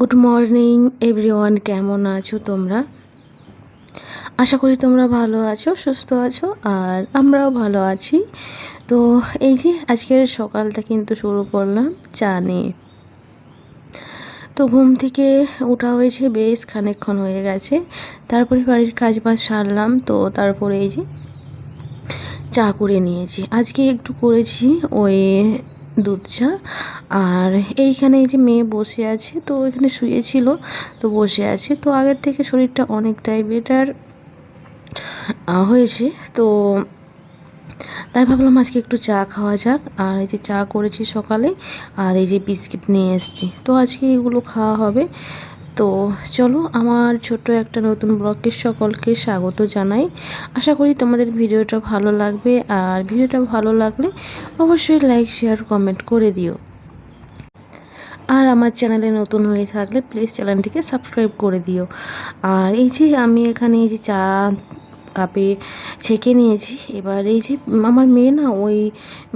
Good morning everyone কেমন আছো তোমরা? আশা করি তোমরা ভালো আছো, সুস্থ আছো, আর আমরাও ভালো আছি। তো এই যে আজকের সকালটা কিন্তু শুরু করলাম চা নিয়ে। তো ঘুম থেকে ওঠা হয়েছে বেশ খানিকক্ষণ হয়ে গেছে। তারপরে বাড়ির কাজ বাজ সারলাম, তো তারপরে এই যে চা করে নিয়েছি। আজকে একটু করেছি ওই দুধ চা। আর এইখানে এই যে মেয়ে বসে আছে, তো এখানে শুয়েছিল, তো বসে আছে। তো আগের থেকে শরীরটা অনেকটাই বেটার হয়েছে। তো তাই ভাবলাম আজকে একটু চা খাওয়া যাক। আর এই যে চা করেছি সকালে, আর এই যে বিস্কিট নিয়ে এসছি। তো আজকে এগুলো খাওয়া হবে। তো চলো আমার ছোট্ট একটা নতুন ব্লগের সকলকে স্বাগত জানাই। আশা করি তোমাদের ভিডিওটা ভালো লাগবে, আর ভিডিওটা ভালো লাগলে অবশ্যই লাইক শেয়ার কমেন্ট করে দিও। আর আমার চ্যানেলে নতুন হয়ে থাকলে প্লিজ চ্যানেলটিকে সাবস্ক্রাইব করে দিও। আর এই যে আমি এখানে এই যে চা কাপে ছেঁকে নিয়েছি। এবার এই যে আমার মেয়ে না ওই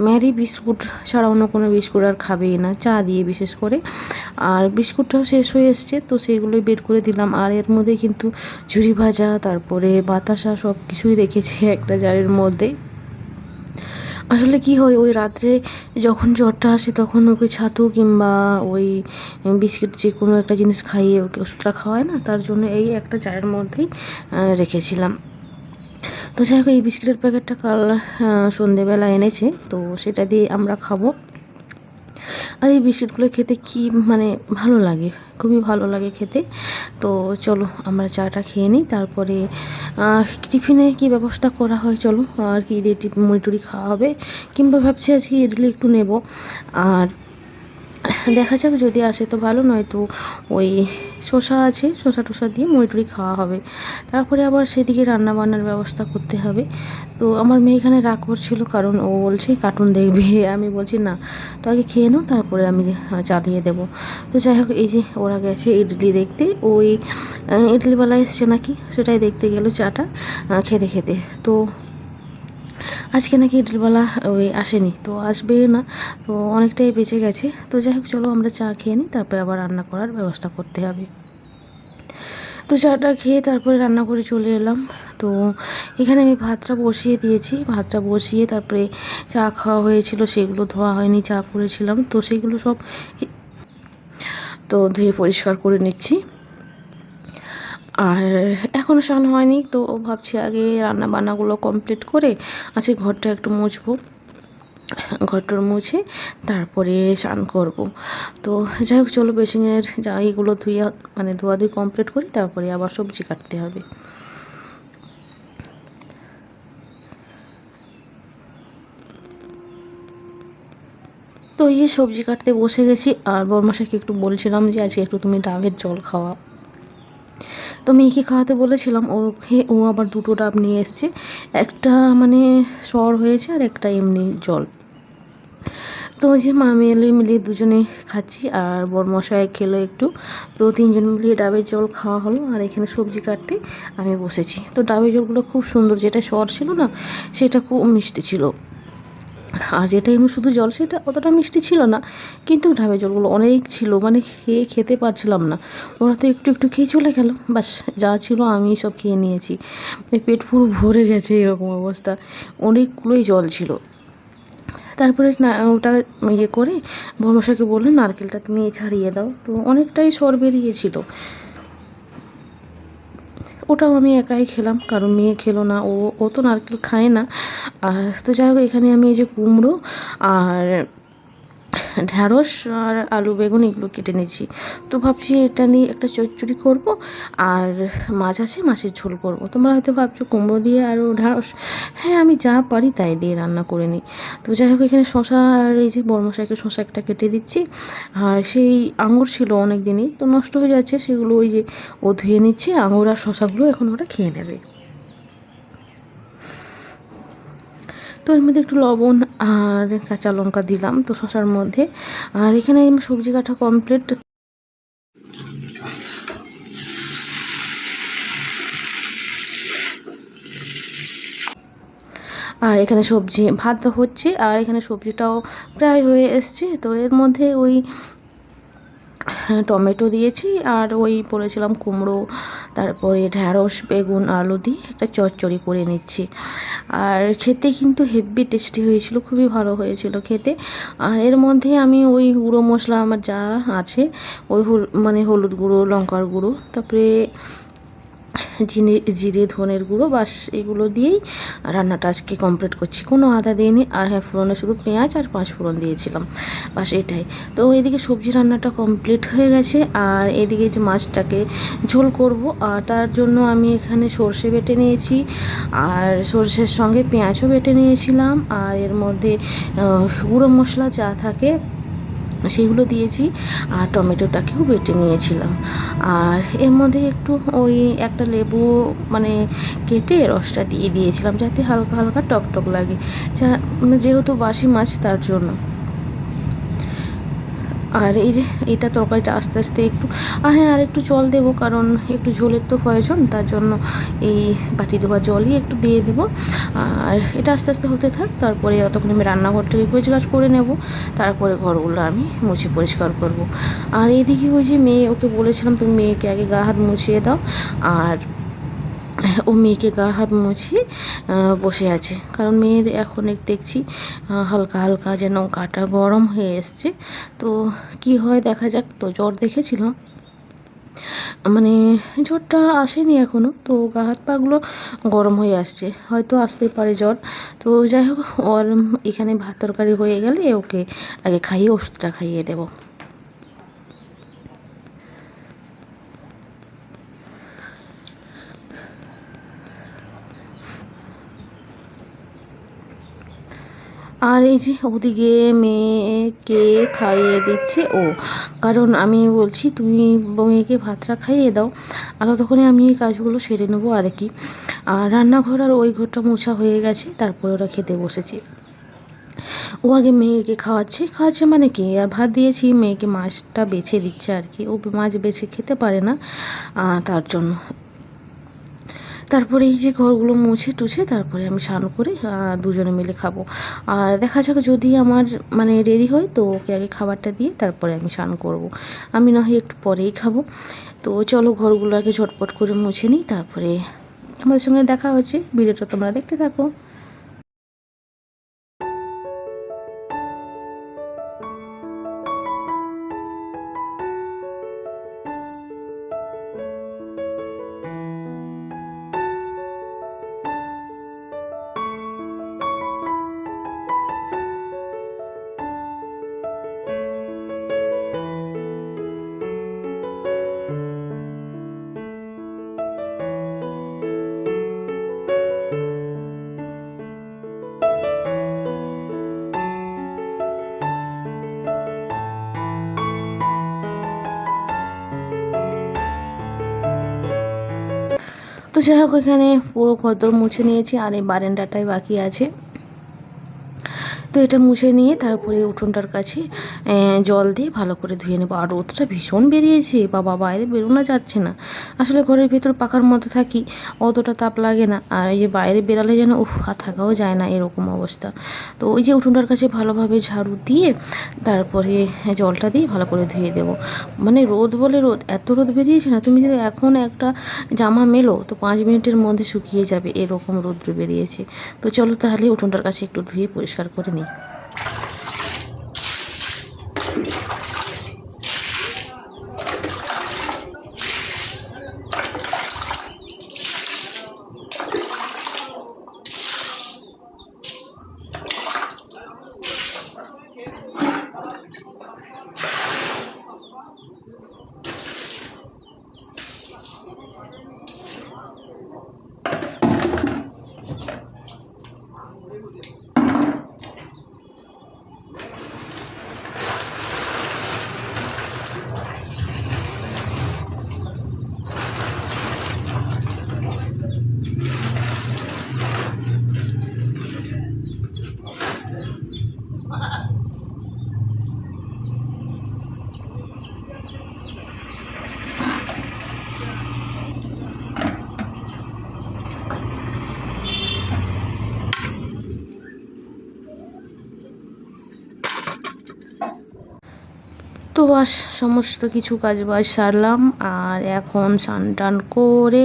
ম্যারি বিস্কুট ছাড়া অন্য কোনো বিস্কুট আর খাবেই না, চা দিয়ে বিশেষ করে। আর বিস্কুটটাও শেষ হয়ে এসছে, তো সেগুলোই বের করে দিলাম। আর এর মধ্যে কিন্তু ঝুরি ভাজা, তারপরে বাতাসা সব কিছুই রেখেছি একটা জারের মধ্যে। আসলে কি হয়, ওই রাত্রে যখন জ্বরটা আসে তখন ওকে ছাতু কিংবা ওই বিস্কিট যে কোনো একটা জিনিস খাইয়ে ওকে ওষুধটা খাওয়ায় না, তার জন্য এই একটা চায়ের মধ্যেই রেখেছিলাম। তো যাই হোক, এই বিস্কিটের প্যাকেটটা কাল সন্ধেবেলা এনেছে, তো সেটা দিয়ে আমরা খাব। আর এই বিস্কিটগুলো খেতে কি মানে ভালো লাগে? খুবই ভালো লাগে খেতে। তো চলো, আমরা চাটা খেয়ে নিই, তারপরে টিফিনে কি ব্যবস্থা করা হয়? চলো, আর কি দিয়ে টিফিন মুড়ি টুড়ি খাওয়া হবে। কিংবা ভাবছি আজকে ইডলি একটু নেব। আর দেখা যাক, যদি আসে তো ভালো নয় তো ওই শসা আছে, শসা টসা দিয়ে মুড়ি খাওয়া হবে। তারপরে আবার সেদিকে রান্না বান্নার ব্যবস্থা করতে হবে। তো আমার মেয়ে এখানে রাগ করছিল, কারণ ও বলছে, কার্টুন দেখবে। আমি বলছি, না। তো আগে খেয়ে নাও, তারপরে আমি চালিয়ে দেব। তো যাই হোক, এই যে ওরা গেছে ইডলি দেখতে, ওই ইডলিওয়ালা এসছে নাকি? সেটাই দেখতে গেল চাটা খেতে খেতে। তো আজকে নাকি ইডলিওয়ালা ওই আসেনি, তো আসবে না, তো অনেকটাই বেঁচে গেছে। তো যাই হোক, চলো আমরা চা খেয়ে নিই, তারপরে আবার রান্না করার ব্যবস্থা করতে হবে। তো চাটা খেয়ে তারপরে রান্না করে চলে এলাম। তো এখানে আমি ভাতটা বসিয়ে দিয়েছি, ভাতটা বসিয়ে তারপরে চা খাওয়া হয়েছিল, সেগুলো ধোয়া হয়নি, চা করেছিলাম, তো সেগুলো সব তো ধুয়ে পরিষ্কার করে নিচ্ছি। আর এখনও স্নান হয়নি, তো ও ভাবছি আগে রান্না বান্নাগুলো কমপ্লিট করে আজকে ঘরটা একটু মুছবো। ঘরটর মুছে তারপরে স্নান করব। তো যাই হোক, চলো বেসিংয়ের যা এইগুলো ধুয়ে মানে ধোয়াধুয়ি কমপ্লিট করি, তারপরে আবার সবজি কাটতে হবে। তো এই যে সবজি কাটতে বসে গেছি, আর বরমাসাকে একটু বলছিলাম যে আজকে একটু তুমি ডাবের জল খাওয়া তো মেয়েকে খাওয়াতে বলেছিলাম ওকে ও আবার দুটো ডাব নিয়ে এসছে। একটা মানে সর হয়েছে আর একটা এমনি জল। তো ওই যে মা মেলে মিলিয়ে দুজনে খাচ্ছি আর বরমশাই খেলো একটু। তো তিনজন মিলিয়ে ডাবের জল খাওয়া হলো আর এখানে সবজি কাটতে আমি বসেছি। তো ডাবের জলগুলো খুব সুন্দর যেটা সর ছিল না, সেটা খুব মিষ্টি ছিল। আর যেটা এমনি শুধু জল, সেটা অতটা মিষ্টি ছিল না। কিন্তু ঢাবে জলগুলো অনেক ছিল মানে খেয়ে খেতে পারছিলাম না। ওরা তো একটু একটু খেয়ে চলে গেল। বাস, যা ছিল আমি সব খেয়ে নিয়েছি। মানে পেট পুরো ভরে গেছে এরকম অবস্থা। অনেকগুলোই জল ছিল। তারপরে ওটা ইয়ে করে ভরমশাকে বলল নারকেলটা তুমি ছাড়িয়ে দাও। তো অনেকটাই সর বেরিয়েছিল। ওটাও আমি একাই খেলাম, কারণ মেয়ে খেলো না, ও ও তো নারকেল খায় না। আর তো যাই হোক, এখানে আমি এই যে কুমড়ো আর ঢ্যাঁড়স আর আলু বেগুন এগুলো কেটে নিয়েছি। তো ভাবছি এটা নিয়ে একটা চচ্চড়ি করব আর মাছ আছে, মাছের ঝোল করব। তোমরা হয়তো ভাবছ কুমড়ো দিয়ে আরও ঢ্যাঁড়স। হ্যাঁ আমি যা পারি তাই দিয়ে রান্না করে নিই। তো যাই হোক, এখানে শশা আর এই যে বর্মশাইকে শশা একটা কেটে দিচ্ছি। আর সেই আঙুর ছিল অনেক দিনই তো নষ্ট হয়ে যাচ্ছে, সেগুলো ওই যে ও ধুয়ে নিচ্ছে। আঙুর আর শশাগুলো এখন ওরা খেয়ে নেবে। তো এর মধ্যে একটু লবণ আর কাঁচা লঙ্কা দিলাম তো শশার মধ্যে। আর এখানে সবজি কাটা কমপ্লিট আর এখানে সবজি ভাত হচ্ছে, আর এখানে সবজিটাও প্রায় হয়ে এসছে। তো এর মধ্যে ওই টমেটো দিয়েছি আর ওই বলেছিলাম কুমড়ো, তারপরে ঢ্যাঁড়স, বেগুন, আলু দিয়ে একটা চচ্চড়ি করে নিচ্ছি। আর খেতে কিন্তু হেভি টেস্টি হয়েছিল, খুবই ভালো হয়েছিল খেতে। আর এর মধ্যে আমি ওই গুঁড়ো মশলা আমার যা আছে, ওই মানে হলুদ গুঁড়ো, লঙ্কার গুঁড়ো, তারপরে জিরে জিরে, ধনের গুঁড়ো বাস এগুলো দিয়েই রান্নাটা আজকে কমপ্লিট করছি। কোনো আদা দিইনি, আর হ্যাঁ ফোড়নে শুধু পেঁয়াজ আর পাঁচ ফোড়ন দিয়েছিলাম। বাস এটাই। তো এদিকে সবজি রান্নাটা কমপ্লিট হয়ে গেছে, আর এদিকে যে মাছটাকে ঝোল করব, আর তার জন্য আমি এখানে সর্ষে বেটে নিয়েছি, আর সর্ষের সঙ্গে পেঁয়াজও বেটে নিয়েছিলাম, আর এর মধ্যে গুঁড়ো মশলা যা থাকে সেগুলো দিয়েছি আর টমেটোটাকেও বেটে নিয়েছিলাম। আর এর মধ্যে একটু ওই একটা লেবু মানে কেটে রসটা দিয়ে দিয়েছিলাম যাতে হালকা হালকা টকটক লাগে। যা মানে যেহেতু বাসি মাছ তার জন্য। আর এই যে, এটা তরকারিটা আস্তে আস্তে একটু, আর হ্যাঁ আর একটু জল দেবো, কারণ একটু ঝোলের তো প্রয়োজন, তার জন্য এই বাটি ধোয়া জলই একটু দিয়ে দেবো। আর এটা আস্তে আস্তে হতে থাক, তারপরে অতক্ষণ আমি রান্নাঘরটাকে কাজ করে নেব, তারপরে ঘরগুলো আমি মুছে পরিষ্কার করব। আর এদিকে ওই যে মেয়ে, ওকে বলেছিলাম, তুমি মেয়েকে আগে গা হাত মুছিয়ে দাও, আর ও মেয়েকে গা হাত মুছিয়ে বসে আছে। কারণ মেয়ের এখন দেখছি হালকা হালকা যেন কাটা গরম হয়ে এসছে। তো কি হয় দেখা যাক, তো জ্বর দেখেছিলাম। মানে জ্বরটা আসেনি এখনও তো গা হাত পাগুলো গরম হয়ে আসছে। হয়তো আসতেই পারে জ্বর। তো যাই হোক, ওর এখানে ভাত তরকারি হয়ে গেলে ওকে আগে খাইয়ে ওষুধটা খাইয়ে দেবো। আর এই যে ওদিকে মেয়েকে খাইয়ে দিচ্ছে ও। কারণ আমি বলছি, তুমি মেয়েকে ভাতটা খাইয়ে দাও আর ততক্ষণে আমি এই কাজগুলো সেরে নেব আর কি। আর রান্নাঘর আর ওই ঘরটা মোছা হয়ে গেছে, তারপরে ওরা খেতে বসেছে। ও আগে মেয়েকে খাওয়াচ্ছে খাওয়াচ্ছে মানে কি? আর ভাত দিয়েছি, মেয়েকে মাছটা বেছে দিচ্ছে আর কি। ও মাছ বেছে খেতে পারে না তার জন্য। তারপরে এই যে ঘরগুলো মুছে টুছে তারপরে আমি স্নান করে দুজনে মিলে খাব। আর দেখা যাক যদি আমার মানে রেডি হয় তো ওকে আগে খাবারটা দিয়ে তারপরে আমি স্নান করব। আমি না হয় একটু পরেই খাব। তো চলো ঘরগুলো আগে ঝটপট করে মুছে নিই, তারপরে আমাদের সঙ্গে দেখা হচ্ছে। ভিডিওটা তোমরা দেখতে থাকো। যাই হোক এখানে পুরো কদর মুছে নিয়েছি আর এই বারেন্ডাটাই বাকি আছে। তো এটা মুছে নিয়ে তারপরে উঠোনটার কাছে জল দিয়ে ভালো করে ধুয়ে নেব। আর রোদটা ভীষণ বেরিয়েছে, বাবা, বাইরে বেরোনো যাচ্ছে না। আসলে ঘরের ভেতর পাখার মধ্যে থাকি, অতটা তাপ লাগে না। আর এই যে বাইরে বেরালে যেন, উফ থাকাও যায় না এরকম অবস্থা। তো ওই যে উঠোনটার কাছে ভালোভাবে ঝাড়ু দিয়ে, তারপরে জলটা দিয়ে ভালো করে ধুয়ে দেবো। মানে রোদ বলে রোদ, এত রোদ বেরিয়েছে না, তুমি যদি এখন একটা জামা মেলো, তো পাঁচ মিনিটের মধ্যে শুকিয়ে যাবে, এরকম রোদ্র বেরিয়েছে। তো চলো তাহলে উঠোনটার কাছে একটু ধুয়ে পরিষ্কার করে নিই। này বাস সমস্ত কিছু কাজ বাজ সারলাম আর এখন স্নান টান করে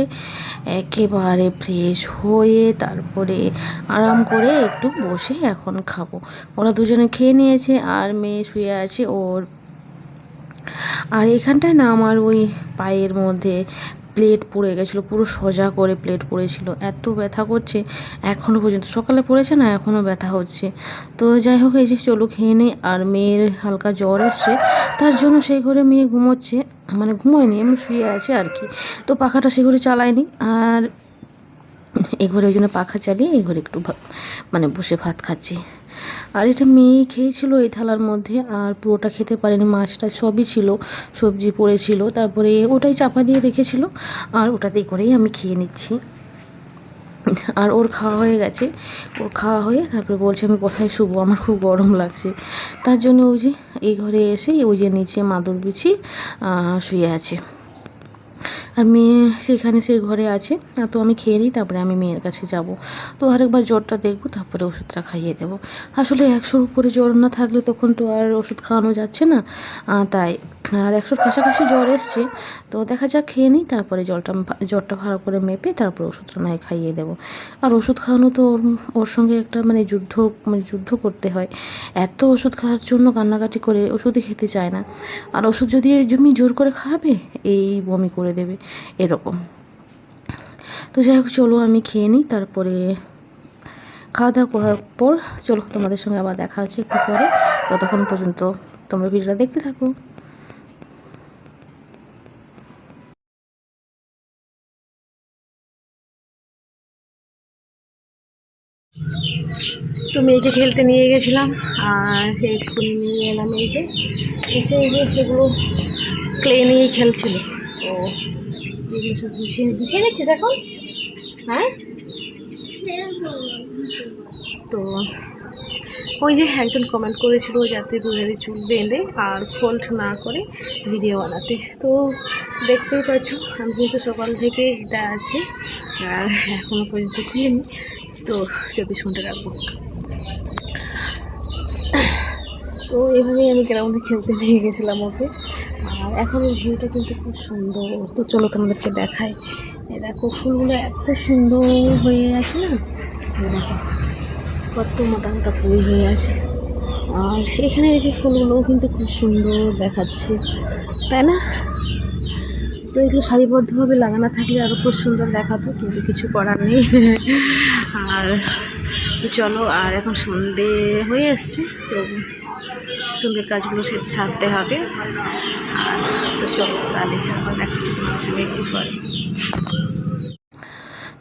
একেবারে ফ্রেশ হয়ে তারপরে আরাম করে একটু বসে এখন খাব। ওরা দুজনে খেয়ে নিয়েছে আর মেয়ে শুয়ে আছে ওর। আর এখানটায় না আমার ওই পায়ের মধ্যে প্লেট পড়ে গেছিল, পুরো সোজা করে প্লেট পড়েছিল। এত ব্যথা করছে এখনও পর্যন্ত। সকালে পড়েছে না এখনও ব্যথা হচ্ছে। তো যাই হোক, এই যে চলো খেয়ে নেই, আর মেয়ের হালকা জ্বর এসছে, তার জন্য সেই ঘরে মেয়ে ঘুমোচ্ছে মানে ঘুমোয়নি, এমনি শুয়ে আছে আর কি। তো পাখাটা সে ঘরে চালায়নি, আর এই ঘরে ওই জন্য পাখা চালিয়ে এই ঘরে একটু মানে বসে ভাত খাচ্ছি। আর এটা মেয়ে খেয়েছিল এই থালার মধ্যে, আর পুরোটা খেতে পারেনি, মাছটা সবই ছিল, সবজি পড়েছিল, তারপরে ওটাই চাপা দিয়ে রেখেছিল, আর ওটাতেই করেই আমি খেয়ে নিচ্ছি। আর ওর খাওয়া হয়ে গেছে, ওর খাওয়া হয়ে তারপরে বলছে আমি কোথায় শুবো, আমার খুব গরম লাগছে। তার জন্য ওই যে এই ঘরে এসে ওই যে নিচে মাদুর বিছি শুয়ে আছে। আর মেয়ে সেখানে সেই ঘরে আছে। তো আমি খেয়ে নিই, তারপরে আমি মেয়ের কাছে যাব। তো আরেকবার জ্বরটা দেখব, তারপরে ওষুধটা খাইয়ে দেবো। আসলে একশোর উপরে জ্বর না থাকলে তখন তো আর ওষুধ খাওয়ানো যাচ্ছে না। তাই। আর একশোর কাছাকাছি জ্বর এসছে, তো দেখা যাক, খেয়ে নিই, তারপরে জলটা জ্বরটা ভালো করে মেপে তারপরে ওষুধটা নয় খাইয়ে দেবো। আর ওষুধ খাওয়ানো তো ওর সঙ্গে একটা মানে যুদ্ধ মানে যুদ্ধ করতে হয়। এত ওষুধ খাওয়ার জন্য কান্নাকাটি করে ওষুধই খেতে চায় না। আর ওষুধ যদি জমি জোর করে খাওয়াবে এই বমি করে দেবে, এরকম। তো যাই হোক, চলো আমি খেয়ে নিই, তারপরে খাওয়া দাওয়া করার পর চলো তোমাদের সঙ্গে আবার দেখা হচ্ছে একটু পরে। ততক্ষণ পর্যন্ত তোমরা ভিডিওটা দেখতে থাকো। মেয়েকে খেলতে নিয়ে গেছিলাম, আর এক্ষুনি নিয়ে এলাম এই যে, এসে এই যে এগুলো ক্লে নিয়েই খেলছিল। তো এগুলো সব গুছিয়ে গুছিয়ে নিচ্ছিস এখন? হ্যাঁ? তো ওই যে একজন কমেন্ট করেছিল যাতে দুধের চুল বেঁধে আর ফোল্ড না করে ভিডিও বানাতে। তো দেখতেই পাচ্ছ, আমি কিন্তু সকাল থেকে এটা আছে, আর এখনও পর্যন্ত খুলিনি। তো চব্বিশ ঘণ্টা রাখব। তো এভাবেই আমি গ্রাউন্ডে খেলতে নিয়ে গেছিলাম ওকে। আর এখন এই ভিউটা কিন্তু খুব সুন্দর। তো চলো তোমাদেরকে দেখাই। দেখো, ফুলগুলো এত সুন্দর হয়ে আছে না? দেখো, কত মোটা মোটা ফুল হয়ে আছে। আর এখানে যে ফুলগুলোও কিন্তু খুব সুন্দর দেখাচ্ছে। তাই না? তো এগুলো সারিবদ্ধভাবে লাগানো থাকলে আরও খুব সুন্দর দেখাতো, কিন্তু কিছু করার নেই। আর চলো, আর এখন সন্ধে হয়ে এসছে, তো সন্ধ্যের কাজগুলো সারতে হবে। আর তো চলো, তাহলে দেখা তোমার সঙ্গে একটু পরে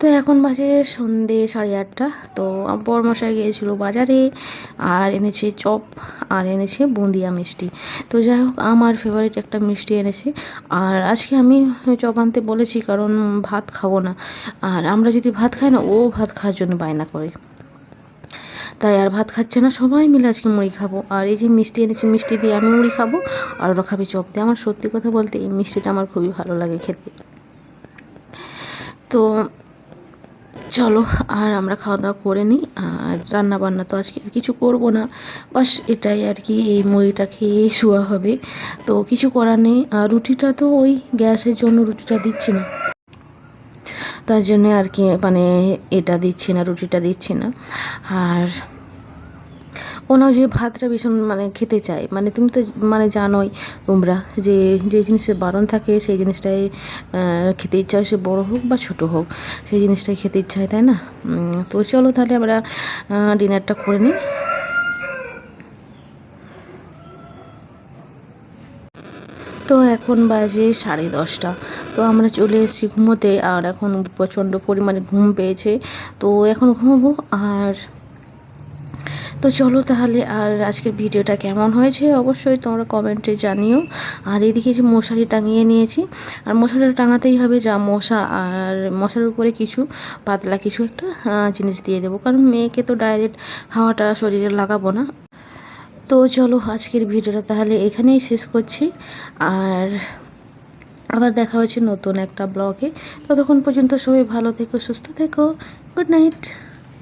তো এখন বাজে সন্ধে সাড়ে আটটা। তো বর মশাই গিয়েছিল বাজারে আর এনেছে চপ আর এনেছে বুন্দিয়া মিষ্টি। তো যাই হোক, আমার ফেভারিট একটা মিষ্টি এনেছে। আর আজকে আমি চপ আনতে বলেছি, কারণ ভাত খাব না। আর আমরা যদি ভাত খাই না, ও ভাত খাওয়ার জন্য বায়না করে। তাই আর ভাত খাচ্ছে না সবাই মিলে আজকে মুড়ি খাব। আর এই যে মিষ্টি এনেছি, মিষ্টি দিয়ে আমি মুড়ি খাব আর ওরা খাবে চপ দিয়ে। আমার সত্যি কথা বলতে এই মিষ্টিটা আমার খুবই ভালো লাগে খেতে। তো চলো, আর আমরা খাওয়া দাওয়া করে নিই। আর রান্না বান্না তো আজকে কিছু করব না। বাস এটাই আর কি, এই মুড়িটা খেয়ে শোয়া হবে। তো কিছু করার নেই। আর রুটিটা তো ওই গ্যাসের জন্য রুটিটা দিচ্ছি না। তার জন্যে আর কি মানে এটা দিচ্ছি না, রুটিটা দিচ্ছি না। আর ওনাও যে ভাতটা ভীষণ মানে খেতে চায়। মানে তুমি তো মানে জানোই তোমরা যে যে জিনিসের বারণ থাকে, সেই জিনিসটাই খেতে ইচ্ছা হয় সে বড়ো হোক বা ছোটো হোক, সেই জিনিসটাই খেতে ইচ্ছা হয়, তাই না? তো চলো তাহলে আমরা ডিনারটা করে নিই। তো এখন বাজে সাড়ে দশটা। তো আমরা চলে এসেছি ঘুমোতে আর এখন প্রচণ্ড পরিমাণে ঘুম পেয়েছে। তো এখন ঘুমবো আর তো চলো তাহলে আর আজকের ভিডিওটা কেমন হয়েছে অবশ্যই তোমরা কমেন্টে জানিও। আর এদিকে যে মশারি টাঙিয়ে নিয়েছি, আর মশারিটা টাঙাতেই হবে যা মশা আর মশার উপরে কিছু পাতলা কিছু একটা জিনিস দিয়ে দেবো। কারণ মেয়েকে তো ডাইরেক্ট হাওয়াটা শরীরে লাগাবো না। তো চলো আজকের ভিডিওটা তাহলে এখানেই শেষ করছি। আর আবার দেখা হচ্ছে নতুন একটা ব্লগে। ততক্ষণ পর্যন্ত সবাই ভালো থেকো, সুস্থ থেকো। Good night.